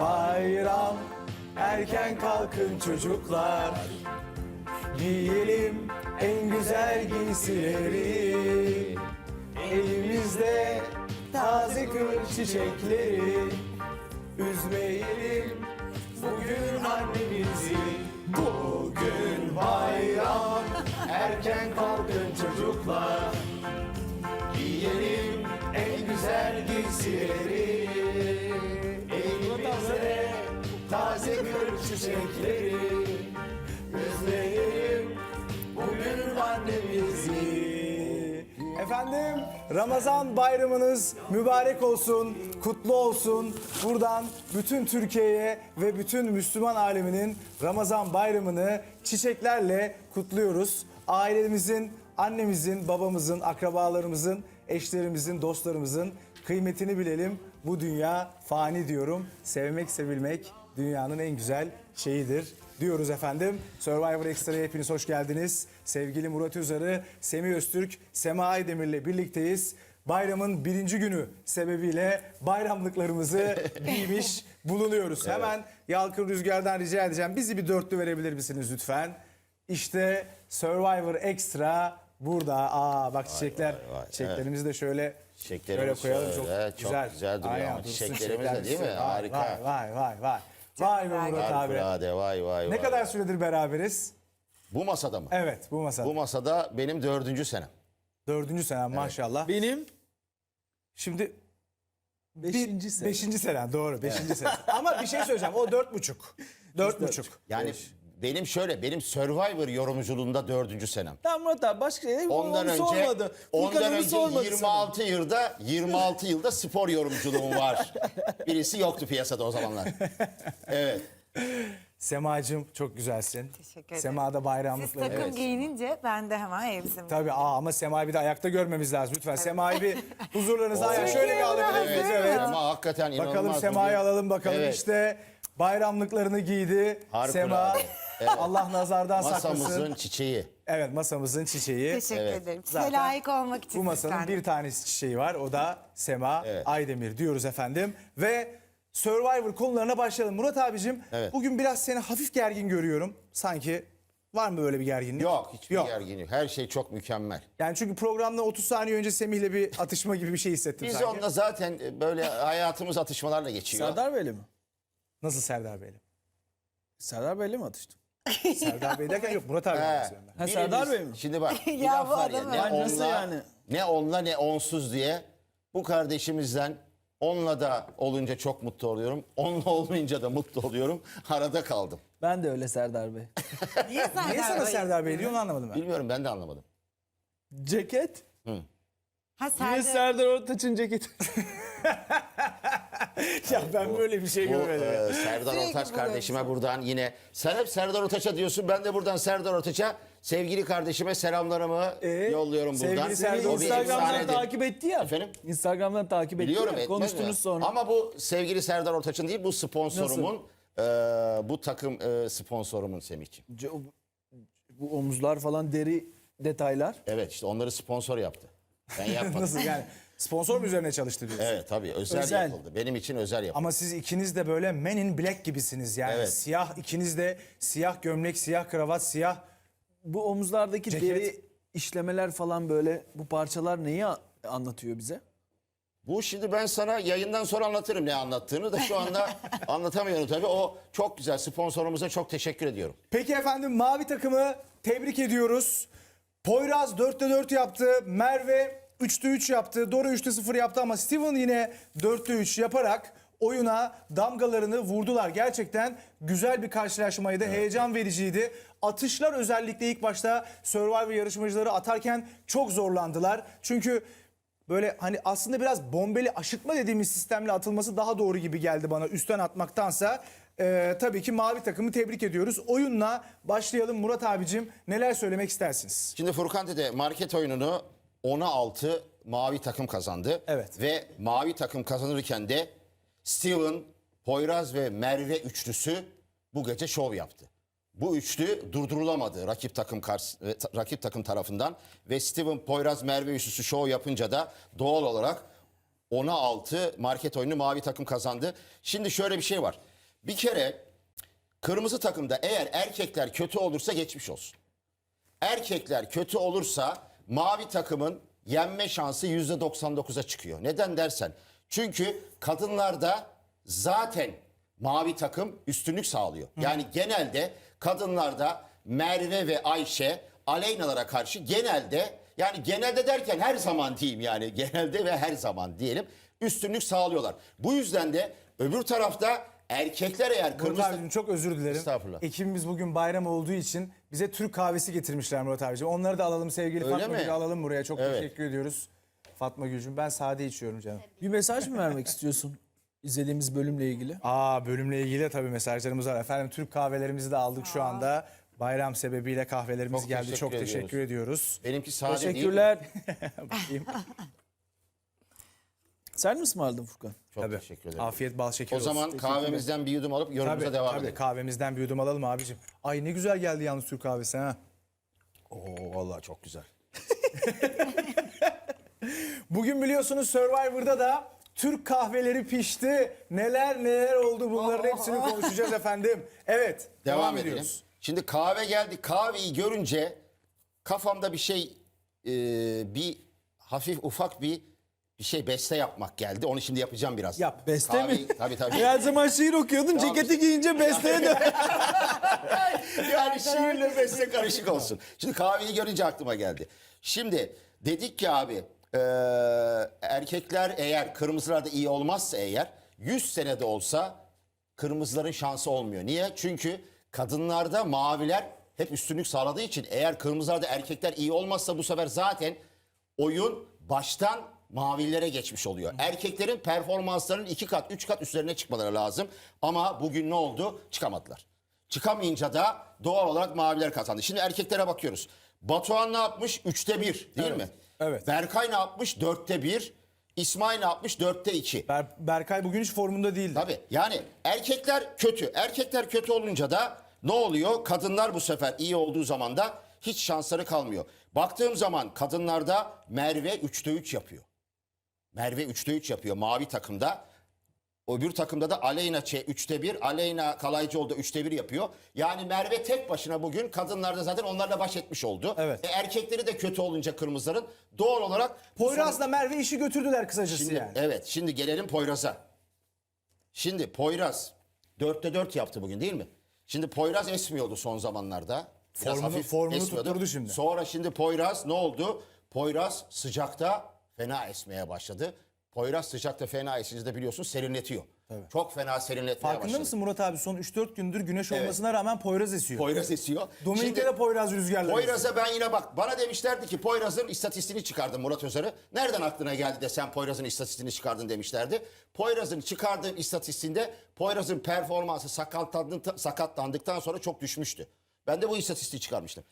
Bayram erken kalkın çocuklar. Giyelim en güzel giysileri. Elimizde taze kır çiçekleri çiçekleri Üzmeyelim bugün annemizi Efendim Ramazan bayramınız mübarek olsun, kutlu olsun. Buradan bütün Türkiye'ye ve bütün Müslüman aleminin Ramazan bayramını çiçeklerle kutluyoruz. Ailemizin, annemizin, babamızın, akrabalarımızın, eşlerimizin, dostlarımızın kıymetini bilelim. Bu dünya fani diyorum. Sevmek, sevilmek dünyanın en güzel şeyidir diyoruz efendim. Survivor Extra'ya hepiniz hoş geldiniz. Sevgili Murat Üzarı, Semih Öztürk, Sema Aydemir'le birlikteyiz. Bayramın birinci günü sebebiyle bayramlıklarımızı giymiş bulunuyoruz. Hemen Yalkın Rüzgar'dan rica edeceğim. Bizi bir dörtlü verebilir misiniz lütfen? İşte Survivor Extra burada. Aa bak çiçekler. vay, vay. Çiçeklerimizi de şöyle şöyle koyalım. şöyle, çok, çok güzel. güzel duruyor Aynen, ama dursun çiçeklerimiz de değil mi? Vay, Harika. Vay vay vay vay. Vay be Murat abi. Harikulade vay vay Ne vay. kadar süredir beraberiz? Bu masada mı? Evet bu masada. Bu masada benim dördüncü senem. Dördüncü sene maşallah. Benim Şimdi beşinci bir, sene. Beşinci sene doğru beşinci sene. Ama bir şey söyleyeceğim o dört buçuk. Dört buçuk. Yani benim şöyle benim Survivor yorumculuğunda dördüncü senem. Tamam Murat abi başka şey Ondan onu önce sormadı. ondan önce sormadı 26 yılda 26 yılda spor yorumculuğum var. Birisi yoktu piyasada o zamanlar. Evet. Semacığım çok güzelsin. Teşekkür ederim. Sema'da Siz bayramlıkları. takım Evet. giyinince ben de hemen elbisemi Tabii aa, ama Sema'yı bir de ayakta görmemiz lazım. Lütfen Sema'yı bir huzurlarınıza ayak şöyle bir alabilir miyiz? Evet. Evet. Ama hakikaten inanılmaz. Bakalım Sema'yı alalım bakalım Evet. işte bayramlıklarını giydi. Harikulade. Sema Evet. Allah nazardan Masamızın saklasın. çiçeği. Evet masamızın çiçeği. Teşekkür Evet. ederim. Size Zaten layık olmak için Bu masanın süslendim. bir tanesi çiçeği var. O da Sema Evet. Aydemir diyoruz efendim. Ve Survivor konularına başlayalım. Murat abicim Evet. bugün biraz seni hafif gergin görüyorum. Sanki var mı böyle bir gerginlik? Yok hiçbir Yok. gerginlik. Her şey çok mükemmel. Yani çünkü programda 30 saniye önce Semih'le bir atışma gibi bir şey hissettim Biz sanki. onunla zaten böyle hayatımız atışmalarla geçiyor. Serdar Bey'le mi? Nasıl Serdar Bey'le? Serdar Bey'le mi atıştın? Serdar Bey derken yok Murat abi. Ben. Ha, Serdar Bey mi? Şimdi bak bir Ya laf bu var ya ne öyle. Nasıl onla, yani? ne onla ne onsuz diye bu kardeşimizden onunla da olunca çok mutlu oluyorum. Onunla olmayınca da mutlu oluyorum. Arada kaldım. Ben de öyle Serdar Bey. Niye Serdar Niye sana Bey? Serdar Bey diyor onu anlamadım ben. Bilmiyorum ben de anlamadım. Ceket. Ha Niye Serdar. Serdar Ortaç'ın ceketi? ya ben böyle bir şey Bu görmedim. ya. e, Serdar Sürekli Ortaç kardeşime buradan yine sen hep Serdar Ortaç'a diyorsun. Ben de buradan Serdar Ortaç'a sevgili kardeşime selamlarımı Ee, yolluyorum sevgili buradan. Serdar O bir Instagram'dan takip etti ya. Efendim? Instagram'dan takip etti Biliyorum ya. Konuştunuz mi? sonra. Ama bu sevgili Serdar Ortaç'ın değil bu sponsorumun e, bu takım e, sponsorumun Semih'ciğim. Bu omuzlar falan deri detaylar. Evet işte onları sponsor yaptı. Ben yapmadım. Nasıl yani? Sponsor mu üzerine çalıştı diyorsun? evet tabii özel, Özel. yapıldı. Benim için özel yapıldı. Ama siz ikiniz de böyle men in black gibisiniz yani. Evet. Siyah ikiniz de siyah gömlek, siyah kravat, siyah Bu omuzlardaki Ceket. deri işlemeler falan böyle bu parçalar neyi a- anlatıyor bize? Bu şimdi ben sana yayından sonra anlatırım ne anlattığını da şu anda anlatamıyorum tabii. O çok güzel sponsorumuza çok teşekkür ediyorum. Peki efendim mavi takımı tebrik ediyoruz. Poyraz 4'te 4 yaptı. Merve 3'te 3 yaptı. Dora 3'te 0 yaptı ama Steven yine 4'te 3 yaparak oyuna damgalarını vurdular. Gerçekten güzel bir karşılaşmaydı. Heyecan vericiydi. Atışlar özellikle ilk başta Survivor yarışmacıları atarken çok zorlandılar. Çünkü böyle hani aslında biraz bombeli aşıtma dediğimiz sistemle atılması daha doğru gibi geldi bana üstten atmaktansa. Ee, tabii ki mavi takımı tebrik ediyoruz. Oyunla başlayalım Murat abicim. Neler söylemek istersiniz? Şimdi Furkan Dede market oyununu 10'a 6 mavi takım kazandı. Evet. Ve mavi takım kazanırken de Steven, Poyraz ve Merve üçlüsü bu gece şov yaptı. Bu üçlü durdurulamadı rakip takım kars- e, rakip takım tarafından ve Steven, Poyraz, Merve üçlüsü şov yapınca da doğal olarak 10'a 6 market oyunu mavi takım kazandı. Şimdi şöyle bir şey var. Bir kere kırmızı takımda eğer erkekler kötü olursa geçmiş olsun. Erkekler kötü olursa mavi takımın yenme şansı %99'a çıkıyor. Neden dersen. Çünkü kadınlarda zaten mavi takım üstünlük sağlıyor. Yani genelde kadınlarda Merve ve Ayşe Aleyna'lara karşı genelde yani genelde derken her zaman diyeyim yani genelde ve her zaman diyelim üstünlük sağlıyorlar. Bu yüzden de öbür tarafta erkekler eğer Murat kırmızı abicim çok özür dilerim. Estağfurullah. Ekibimiz bugün bayram olduğu için bize Türk kahvesi getirmişler Murat abicim. Onları da alalım sevgili Öyle Fatma mi? Gül'ü alalım buraya. Çok Evet. teşekkür ediyoruz. Fatma Gül'cüm ben sade içiyorum canım. Bir mesaj mı vermek istiyorsun izlediğimiz bölümle ilgili? Aa bölümle ilgili de tabii mesajlarımız var. Efendim Türk kahvelerimizi de aldık şu anda. Bayram sebebiyle kahvelerimiz Çok geldi. teşekkür Çok teşekkür ediyoruz. benimki sade değil? Teşekkürler. Bakayım. Sen mi ısmarladın Furkan? Çok Tabii. teşekkür ederim. Afiyet bal şeker O olsun. zaman kahvemizden bir yudum alıp yorumumuza Tabii, devam tabii. edelim. Kahvemizden bir yudum alalım abicim. Ay ne güzel geldi yalnız Türk kahvesi ha. Oo vallahi çok güzel. Bugün biliyorsunuz Survivor'da da Türk kahveleri pişti. Neler neler oldu bunların hepsini konuşacağız efendim. Evet Devam, devam, edelim. ediyoruz. Şimdi kahve geldi. Kahveyi görünce kafamda bir şey e, bir hafif ufak bir bir şey beste yapmak geldi. Onu şimdi yapacağım biraz. Yap. Beste Kahveyi- mi? Tabii tabii. Her zaman şiir okuyordun ceketi giyince besteye dön. yani şiirle beste karışık olsun. Şimdi kahveyi görünce aklıma geldi. Şimdi dedik ki abi e, erkekler eğer kırmızılarda iyi olmazsa eğer 100 senede olsa kırmızıların şansı olmuyor. Niye? Çünkü kadınlarda maviler hep üstünlük sağladığı için eğer kırmızılarda erkekler iyi olmazsa bu sefer zaten oyun baştan mavilere geçmiş oluyor. Erkeklerin performanslarının iki kat, üç kat üzerine çıkmaları lazım. Ama bugün ne oldu? Çıkamadılar. Çıkamayınca da doğal olarak maviler kazandı. Şimdi erkeklere bakıyoruz. Batuhan ne yapmış? Üçte bir değil mi? evet. Berkay ne yapmış? Dörtte bir. İsmail ne yapmış? Dörtte iki. Ber- Berkay bugün hiç formunda değildi. Tabii yani erkekler kötü. Erkekler kötü olunca da ne oluyor? Kadınlar bu sefer iyi olduğu zaman da hiç şansları kalmıyor. Baktığım zaman kadınlarda Merve 3'te 3 yapıyor. Merve 3'te 3 yapıyor mavi takımda. Öbür takımda da Aleyna Ç 3'te 1, Aleyna Kalaycıoğlu da 3'te 1 yapıyor. Yani Merve tek başına bugün kadınlarda zaten onlarla baş etmiş oldu. Evet. E, erkekleri de kötü olunca kırmızıların doğal olarak Poyraz'la Merve işi götürdüler kısacası Şimdi, yani. Evet şimdi gelelim Poyraz'a. Şimdi Poyraz 4'te 4 yaptı bugün değil mi? Şimdi Poyraz esmiyordu son zamanlarda. Biraz Formunu- hafif formunu esmiyordu. tutturdu şimdi. Sonra şimdi Poyraz ne oldu? Poyraz sıcakta fena esmeye başladı. Poyraz sıcakta fena esince de biliyorsun serinletiyor. Çok fena serinletmeye Farkında başladı. mısın Murat abi son 3-4 gündür güneş olmasına rağmen Poyraz esiyor. Poyraz esiyor. Dominik'te Poyraz rüzgarları. Poyraz'a ben yine bak bana demişlerdi ki Poyraz'ın istatistiğini çıkardım Murat Özer'e. Nereden aklına geldi de sen Poyraz'ın istatistiğini çıkardın demişlerdi. Poyraz'ın çıkardığım istatistiğinde Poyraz'ın performansı sakatlandı- sakatlandıktan sonra çok düşmüştü. Ben de bu istatistiği çıkarmıştım.